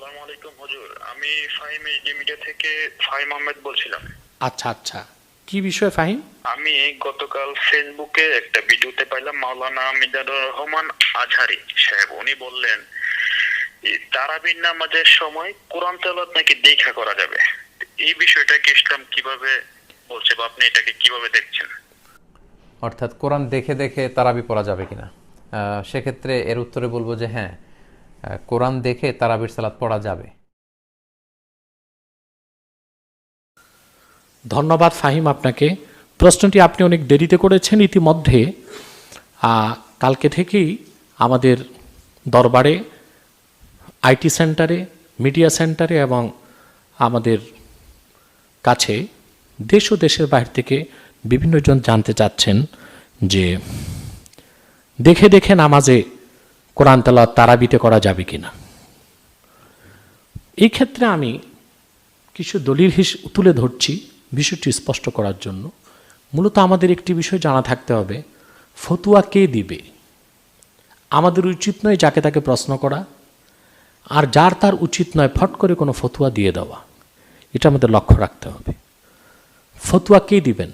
আসসালামু আলাইকুম হুজুর। আমি ফাহিম এইচডি মিডিয়া থেকে ফাহিম আহমেদ বলছিলাম। আচ্ছা আচ্ছা। কি বিষয় ফাহিম? আমি গতকাল ফেসবুকে একটা ভিডিওতে পাইলাম মাওলানা মিজানুর রহমান আজহারি সাহেব। উনি বললেন তারাবির নামাজের সময় কোরআন তেলাওয়াত নাকি দেখা করা যাবে? এই বিষয়টাকে ইসলাম কীভাবে বলছে বা আপনি এটাকে কীভাবে দেখছেন? অর্থাৎ কোরআন দেখে দেখে তারাবি পড়া যাবে কিনা? আহ, সেক্ষেত্রে এর উত্তরে বলব যে হ্যাঁ কোরআন দেখে তারাবির সালাত পড়া যাবে। ধন্যবাদ ফাহিম আপনাকে। প্রশ্নটি আপনি অনেক দেরিতে করেছেন ইতিমধ্যে। কালকে থেকেই আমাদের দরবারে, আইটি সেন্টারে, মিডিয়া সেন্টারে এবং আমাদের কাছে দেশ ও দেশের বাইরে থেকে বিভিন্নজন জানতে চাচ্ছেন যে, দেখে দেখে নামাজে কোরআন তালাওয়াত তারাবিতে করা যাবে কিনা? এই ক্ষেত্রে আমি কিছু দলিল হিস, তুলে ধরছি বিষয়টি স্পষ্ট করার জন্য। মূলত আমাদের একটি বিষয় জানা থাকতে হবে, ফতুয়া কে দিবে? আমাদের উচিত নয় যাকে তাকে প্রশ্ন করা, আর যার তার উচিত নয় ফট করে কোনো ফতুয়া দিয়ে দেওয়া। এটা আমাদের লক্ষ্য রাখতে হবে। ফতুয়া কে দিবেন?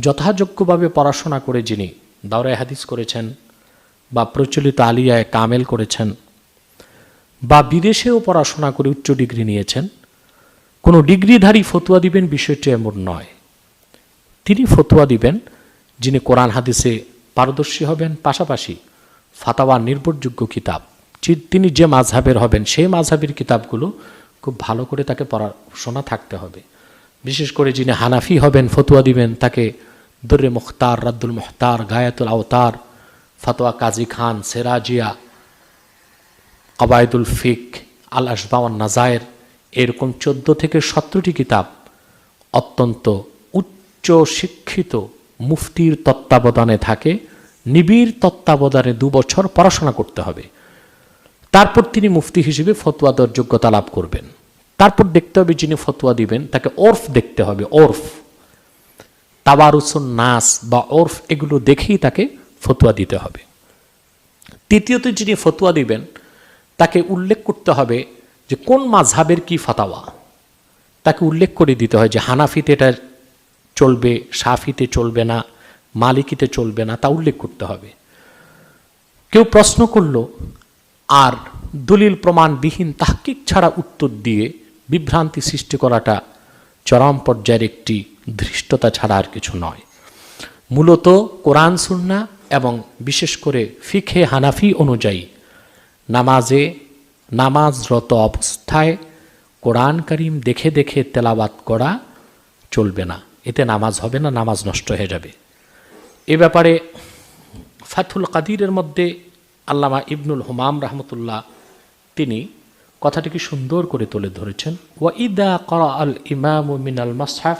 যথাযোগ্যভাবে পড়াশোনা করে যিনি দাওরায় হাদিস করেছেন বা প্রচলিত আলিয়ায় কামেল করেছেন বা বিদেশেও পড়াশোনা করে উচ্চ ডিগ্রি নিয়েছেন, কোনো ডিগ্রিধারী ফতুয়া দিবেন বিষয়টি এমন নয়। তিনি ফতুয়া দিবেন যিনি কোরআন হাদিসে পারদর্শী হবেন, পাশাপাশি ফাতাওয়া নির্ভরযোগ্য কিতাব। তিনি যে মাঝহাবের হবেন, সেই মাঝহাবের কিতাবগুলো খুব ভালো করে তাকে পড়াশোনা থাকতে হবে। বিশেষ করে যিনি হানাফি হবেন, ফতুয়া দিবেন, তাকে দুর্রে মুখতার, রাদ্দুল মুখতার, গায়াতুল আওতার ফতোয়া কাজী খান, সেরাজিয়া, কবায়দুল ফিক আল আসবাওয়ান নাজায়ের, এরকম চোদ্দ থেকে সতেরোটি কিতাব অত্যন্ত উচ্চ শিক্ষিত মুফতির তত্ত্বাবধানে থাকে। নিবিড় তত্ত্বাবধানে দু বছর পড়াশোনা করতে হবে। তারপর তিনি মুফতি হিসেবে ফতোয়া দেওয়ার যোগ্যতা লাভ করবেন। তারপর দেখতে হবে যিনি ফতোয়া দিবেন, তাকে ওরফ দেখতে হবে, ওরফ। তাবারুসুন নাস বা ওরফ এগুলো দেখেই তাকে ফতোয়া দিতে হবে। তৃতীয়ত যিনি ফতোয়া দিবেন, তাকে উল্লেখ করতে হবে যে কোন মাঝহাবের কি ফাতাওয়া। তাকে উল্লেখ করে দিতে হয় যে হানাফিতে এটা চলবে সাফিতে চলবে না, মালিকিতে চলবে না, তা উল্লেখ করতে হবে। কেউ প্রশ্ন করল, আর দলিল প্রমাণবিহীন তাহকিক ছাড়া উত্তর দিয়ে বিভ্রান্তি সৃষ্টি করাটা চরম পর্যায়ের একটি ধৃষ্টতা ছাড়া আর কিছু নয়। মূলত কোরআন সুন্না এবং বিশেষ করে ফিখে হানাফি অনুযায়ী নামাজে নামাজরত অবস্থায় কোরআন করিম দেখে দেখে তেলাবাত করা চলবে না। এতে নামাজ হবে না, নামাজ নষ্ট হয়ে যাবে। এ ব্যাপারে ফাথুল কাদিরের মধ্যে আল্লামা ইবনুল হুমাম রহমতুল্লাহ তিনি কথাটিকে সুন্দর করে তুলে ধরেছেন। ওয়া ইদা করা আল ইমাম মিনাল মাসহাফ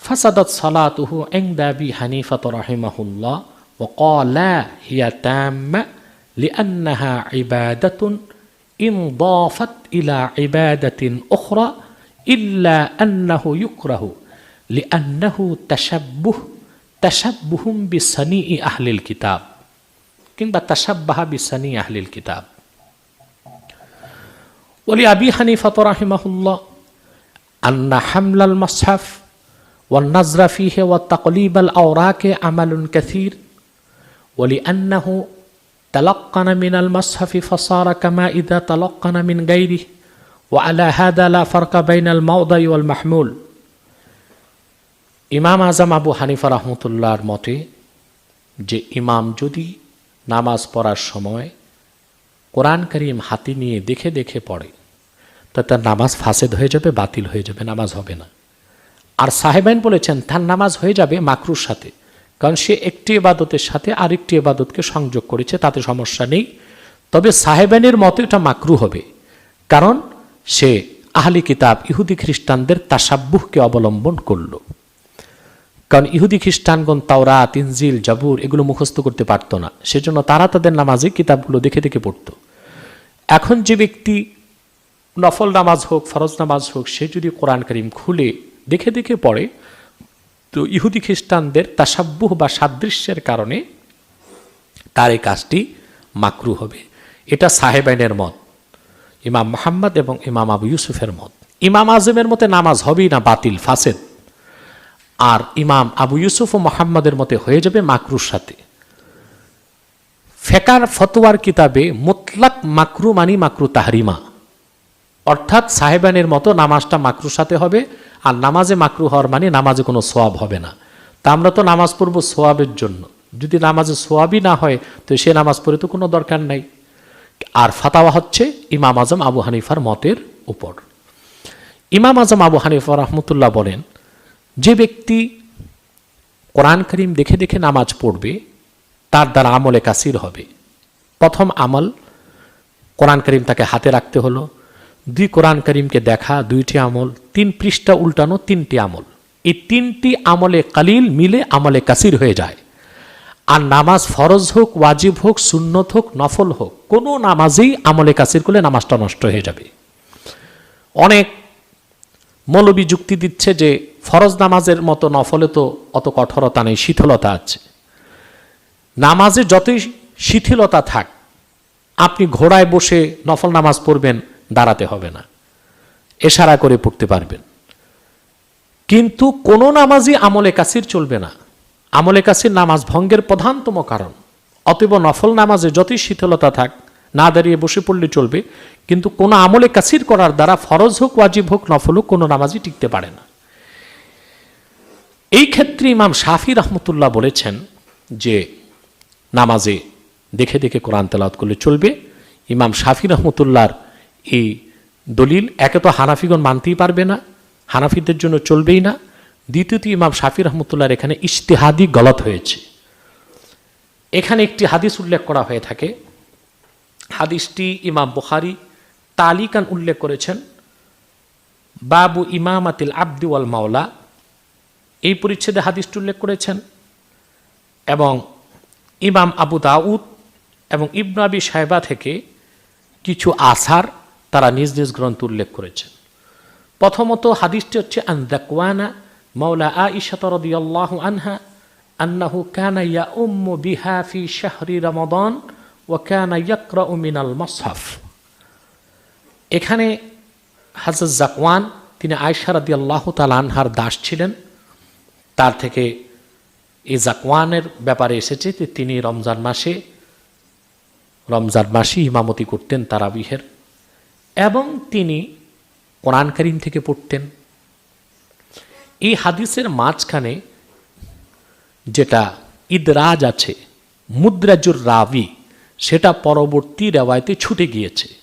ফাসাদাত সালাতুহু হানি হানিফাত রাহিমাহুল্লাহ। رحمه الله وقال هي تامة لأنها عبادة انضافت إلى عبادة أخرى إلا أنه يكره لأنه تشبه تشبه بصنيع أهل الكتاب কিংবা তাসাব্বাহা বিসানি আহলিল কিতাব ولأبي حنيفة رحمه الله أن حمل المصحف والنظر فيه والتقليب الأوراق عمل كثير ওলি আন্নাহু তালাক্কানা মিন আল মাসহাফি ফসারা কামা ইদা তালাক্কানা মিন গাইরি ও আলা হাদা লা ফারকা বাইন মাহমুল ইমাম আজম আবু হানিফা রহমতুল্লাহর মতে যে ইমাম যদি নামাজ পড়ার সময় কোরআন করিম হাতি নিয়ে দেখে দেখে পড়ে, তা তার নামাজ ফাসেদ হয়ে যাবে, বাতিল হয়ে যাবে, নামাজ হবে না। আর সাহেবাইন বলেছেন, তার নামাজ হয়ে যাবে মাকরুর সাথে। কারণ সে একটি এবাদতের সাথে আরেকটি এবাদতকে সংযোগ করেছে, তাতে সমস্যা নেই। তবে সাহেবানের মতে এটা মাকরু হবে। কারণ সে আহলি কিতাব ইহুদি খ্রিস্টানদের তাসাব্বুহকে অবলম্বন করল। কারণ ইহুদি খ্রিস্টানগণ তাওরা তিনজিল জাবুর এগুলো মুখস্থ করতে পারতো না। সেজন্য তারা তাদের নামাজে কিতাবগুলো দেখে দেখে পড়তো। এখন যে ব্যক্তি নফল নামাজ হোক, ফরজ নামাজ হোক, সে যদি কোরআন করিম খুলে দেখে দেখে পড়ে তো ইহুদি খ্রিস্টানদের তাসাব্বুহ বা সাদৃশ্যের কারণে তার এই কাজটি মাকরু হবে। এটা সাহেবাইনের মত, ইমাম মোহাম্মদ এবং ইমাম আবু ইউসুফের মত। ইমাম আজমের মতে নামাজ হবেই না, বাতিল, ফাসেদ। আর ইমাম আবু ইউসুফ ও মোহাম্মদের মতে হয়ে যাবে মাকরুর সাথে। ফেকার ফতোয়ার কিতাবে মুতলাক মাকরু মানি মাকরু তাহরিমা। অর্থাৎ সাহেবানের মতো নামাজটা মাকরুর সাথে হবে আর নামাজে মাকরু হওয়ার মানে নামাজে কোনো সোয়াব হবে না। তা আমরা তো নামাজ পড়ব সোয়াবের জন্য। যদি নামাজে সোয়াবই না হয়, তো সে নামাজ পড়ে তো কোনো দরকার নাই। আর ফাতাওয়া হচ্ছে ইমাম আজম আবু হানিফার মতের উপর। ইমাম আজম আবু হানিফা রহমতুল্লাহ বলেন, যে ব্যক্তি কোরআন করিম দেখে দেখে নামাজ পড়বে, তার দ্বারা আমলে কাসির হবে। প্রথম আমল কোরআন করিম তাকে হাতে রাখতে হলো দুই কোরআন করিমকে দেখা, দুইটি আমল, তিন পৃষ্ঠা উল্টানো, তিনটি আমল। এই তিনটি আমলে কালিল মিলে আমলে কাসির হয়ে যায়। আর নামাজ ফরজ হোক, ওয়াজিব হোক, সুন্নত হোক, নফল হোক, কোনো নামাজেই আমলে কাসির করলে নামাজটা নষ্ট হয়ে যাবে। অনেক মৌলবী যুক্তি দিচ্ছে যে ফরজ নামাজের মতো নফলে তো অত কঠোরতা নেই, শিথিলতা আছে। নামাজে যতই শিথিলতা থাক, আপনি ঘোড়ায় বসে নফল নামাজ পড়বেন দাঁড়াতে হবে না। এশারা করে পড়তে পারবেন। কিন্তু কোনো নামাজই আমলে কাসির চলবে না। আমলে কাসির নামাজ ভঙ্গের প্রধানতম কারণ। অতএব নফল নামাজে যতই শীতলতা থাক, না দাঁড়িয়ে বসে পড়লে চলবে। কিন্তু কোনো আমলে কাসির করার দ্বারা ফরজ হোক, ওয়াজিব হোক, নফল হোক, কোনো নামাজই টিকতে পারে না। এই ক্ষেত্রে ইমাম শাফি রহমতুল্লাহ বলেছেন যে, নামাজে দেখে দেখে কোরআন তেলাওয়াত করলে চলবে। ইমাম শাফি রহমতুল্লাহর এই দলিল, একে তো হানাফিগণ মানতেই পারবে না, হানাফিদের জন্য চলবেই না। দ্বিতীয়ত ইমাম শাফি রহমতুল্লাহর এখানে ইশতেহাদি গলত হয়েছে। এখানে একটি হাদিস উল্লেখ করা হয়ে থাকে। হাদিসটি ইমাম বুখারি তালিকান উল্লেখ করেছেন, বাবু ইমামাতিল আব্দি ওয়াল মাওলা। এই পরিচ্ছেদে হাদিসটি উল্লেখ করেছেন এবং ইমাম আবু দাউদ এবং ইবনাবি সাহেবা থেকে কিছু আসার তারা নিজ নিজ গ্রন্থ উল্লেখ করেছেন প্রথমত হাদিসটি হচ্ছে, আন দাকওয়ানা মাওলা আইশাত রাদিয়াল্লাহু আনহা আন্নাহু কানা ইয়াউম্মু বিহা ফি শাহরি রমাদান ওয়া কানা ইয়াকরাউ মিনাল মাসহাফ। এখানে হাজরত জাকওয়ান, তিনি আয়সা রাদিয়াল্লাহু তাআলা আনহার দাস ছিলেন। তার থেকে এই জাকওয়ানের ব্যাপারে এসেছে যে তিনি রমজান মাসে রমজান মাসে ইমামতি করতেন তারাবিহের। এবং তিনি কোরআন করিম থেকে পড়তেন। এই হাদিসের মাঝখানে যেটা ইদরাজ আছে, মুদ্রাজুর রাবি, সেটা পরবর্তী রেওয়ায়তে ছুটে গিয়েছে।